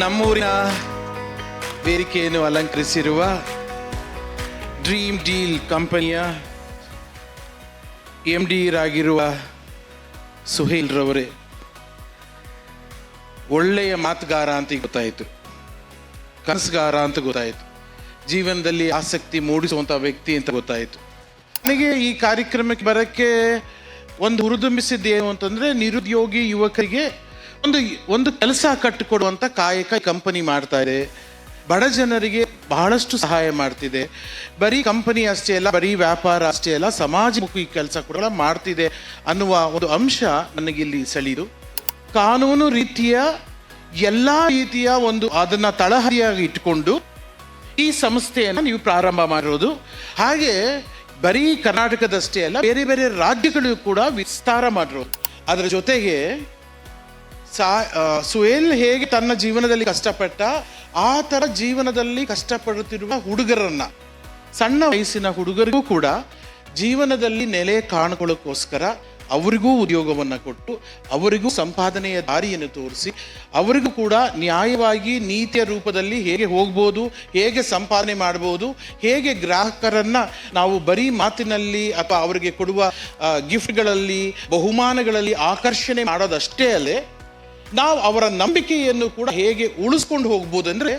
ನಮ್ಮೂರಿನ ವೇದಿಕೆಯನ್ನು ಅಲಂಕರಿಸಿರುವ ಡ್ರೀಮ್ ಡೀಲ್ ಕಂಪನಿಯ ಎಂ ಡಿರಾಗಿರುವ ಸುಹೇಲ್ ರವರೇ, ಒಳ್ಳೆಯ ಮಾತುಗಾರ ಅಂತ ಗೊತ್ತಾಯಿತು. ಕನಸುಗಾರ ಅಂತ ಗೊತ್ತಾಯಿತು. ಜೀವನದಲ್ಲಿ ಆಸಕ್ತಿ ಮೂಡಿಸುವಂಥ ವ್ಯಕ್ತಿ ಅಂತ ಗೊತ್ತಾಯಿತು. ನನಗೆ ಈ ಕಾರ್ಯಕ್ರಮಕ್ಕೆ ಬರೋಕ್ಕೆ ಒಂದು ಹುರಿದುಂಬಿಸಿದ್ದೇನು ಅಂತಂದರೆ ನಿರುದ್ಯೋಗಿ ಯುವಕರಿಗೆ ಒಂದು ಒಂದು ಕೆಲಸ ಕಟ್ಟಿಕೊಡುವಂಥ ಕಾಯಕ ಕಂಪನಿ ಮಾಡ್ತಾರೆ. ಬಡ ಜನರಿಗೆ ಬಹಳಷ್ಟು ಸಹಾಯ ಮಾಡ್ತಿದೆ. ಬರೀ ಕಂಪನಿ ಅಷ್ಟೇ ಅಲ್ಲ, ಬರೀ ವ್ಯಾಪಾರ ಅಷ್ಟೇ ಅಲ್ಲ ಸಮಾಜಮುಖಿ ಕೆಲಸ ಕೂಡ ಮಾಡ್ತಿದೆ ಅನ್ನುವ ಒಂದು ಅಂಶ ನನಗಿಲ್ಲಿ ಸೆಳೆದು. ಕಾನೂನು ರೀತಿಯ ಎಲ್ಲ ರೀತಿಯ ಒಂದು ಅದನ್ನ ತಳಹರಿಯಾಗಿ ಇಟ್ಕೊಂಡು ಈ ಸಂಸ್ಥೆಯನ್ನು ನೀವು ಪ್ರಾರಂಭ ಮಾಡಿರೋದು. ಹಾಗೆ ಬರೀ ಕರ್ನಾಟಕದಷ್ಟೇ ಅಲ್ಲ, ಬೇರೆ ಬೇರೆ ರಾಜ್ಯಗಳು ಕೂಡ ವಿಸ್ತಾರ ಮಾಡಿರೋದು. ಅದರ ಜೊತೆಗೆ ಸಾ ಸುಹೇಲ್ ಹೇಗೆ ತನ್ನ ಜೀವನದಲ್ಲಿ ಕಷ್ಟಪಟ್ಟ, ಆ ಥರ ಜೀವನದಲ್ಲಿ ಕಷ್ಟಪಡುತ್ತಿರುವ ಹುಡುಗರನ್ನ, ಸಣ್ಣ ವಯಸ್ಸಿನ ಹುಡುಗರಿಗೂ ಕೂಡ ಜೀವನದಲ್ಲಿ ನೆಲೆ ಕಾಣ್ಕೊಳ್ಳೋಕ್ಕೋಸ್ಕರ ಅವರಿಗೂ ಉದ್ಯೋಗವನ್ನು ಕೊಟ್ಟು, ಅವರಿಗೂ ಸಂಪಾದನೆಯ ದಾರಿಯನ್ನು ತೋರಿಸಿ, ಅವರಿಗೂ ಕೂಡ ನ್ಯಾಯವಾಗಿ ನೀತಿಯ ರೂಪದಲ್ಲಿ ಹೇಗೆ ಹೋಗ್ಬೋದು, ಹೇಗೆ ಸಂಪಾದನೆ ಮಾಡ್ಬೋದು, ಹೇಗೆ ಗ್ರಾಹಕರನ್ನು ನಾವು ಬರೀ ಮಾತಿನಲ್ಲಿ ಅಥವಾ ಅವರಿಗೆ ಕೊಡುವ ಗಿಫ್ಟ್ಗಳಲ್ಲಿ ಬಹುಮಾನಗಳಲ್ಲಿ ಆಕರ್ಷಣೆ ಮಾಡೋದಷ್ಟೇ ಅಲ್ಲೇ ನಾವು ಅವರ ನಂಬಿಕೆಯನ್ನು ಕೂಡ ಹೇಗೆ ಉಳಿಸ್ಕೊಂಡು ಹೋಗ್ಬೋದು ಅಂದರೆ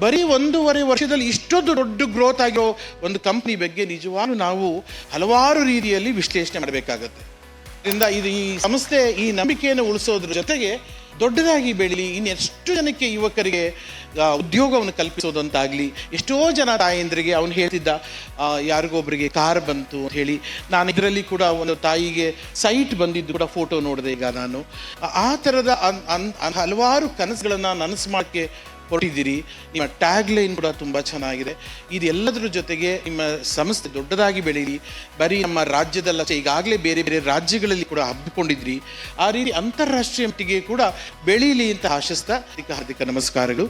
ಬರೀ ಒಂದೂವರೆ ವರ್ಷದಲ್ಲಿ ಇಷ್ಟೊಂದು ದೊಡ್ಡ ಗ್ರೋತ್ ಆಗಿರೋ ಒಂದು ಕಂಪ್ನಿ ಬಗ್ಗೆ ನಿಜವಾಗ್ಲೂ ನಾವು ಹಲವಾರು ರೀತಿಯಲ್ಲಿ ವಿಶ್ಲೇಷಣೆ ಮಾಡಬೇಕಾಗತ್ತೆ. ಇದರಿಂದ ಇದು ಈ ಸಂಸ್ಥೆ ಈ ನಂಬಿಕೆಯನ್ನು ಉಳಿಸೋದ್ರ ಜೊತೆಗೆ ದೊಡ್ಡದಾಗಿ ಬೆಳೀಲಿ, ಇನ್ನೆಷ್ಟು ಜನಕ್ಕೆ ಯುವಕರಿಗೆ ಉದ್ಯೋಗವನ್ನು ಕಲ್ಪಿಸೋದಂತಾಗಲಿ, ಎಷ್ಟೋ ಜನ ತಾಯಂದ್ರಿಗೆ ಅವನು ಹೇಳ್ತಿದ್ದ ಯಾರಿಗೊಬ್ಬರಿಗೆ ಕಾರ್ ಬಂತು ಅಂತ ಹೇಳಿ, ನಾನು ಇದರಲ್ಲಿ ಕೂಡ ಒಂದು ತಾಯಿಗೆ ಸೈಟ್ ಬಂದಿದ್ದು ಕೂಡ ಫೋಟೋ ನೋಡಿದೆ ಈಗ ನಾನು. ಆ- ಥರದ ಹಲವಾರು ಕನಸುಗಳನ್ನು ನನಸು ಮಾಡೋಕ್ಕೆ ಹೊರಟಿದ್ದೀರಿ ನಿಮ್ಮ ಟ್ಯಾಗ್ ಲೈನ್ ಕೂಡ ತುಂಬ ಚೆನ್ನಾಗಿದೆ. ಇದೆಲ್ಲದರ ಜೊತೆಗೆ ನಿಮ್ಮ ಸಂಸ್ಥೆ ದೊಡ್ಡದಾಗಿ ಬೆಳೀರಿ ಬರೀ ನಮ್ಮ ರಾಜ್ಯದಲ್ಲ, ಈಗಾಗಲೇ ಬೇರೆ ಬೇರೆ ರಾಜ್ಯಗಳಲ್ಲಿ ಕೂಡ ಹಬ್ಬಿಕೊಂಡಿದ್ರಿ. ಆ ರೀತಿ ಅಂತಾರಾಷ್ಟ್ರೀಯ ಮಟ್ಟಿಗೆ ಕೂಡ ಬೆಳೀಲಿ ಅಂತ ಆಶಿಸ್ತಾ ಹಾರ್ದಿಕ ನಮಸ್ಕಾರಗಳು.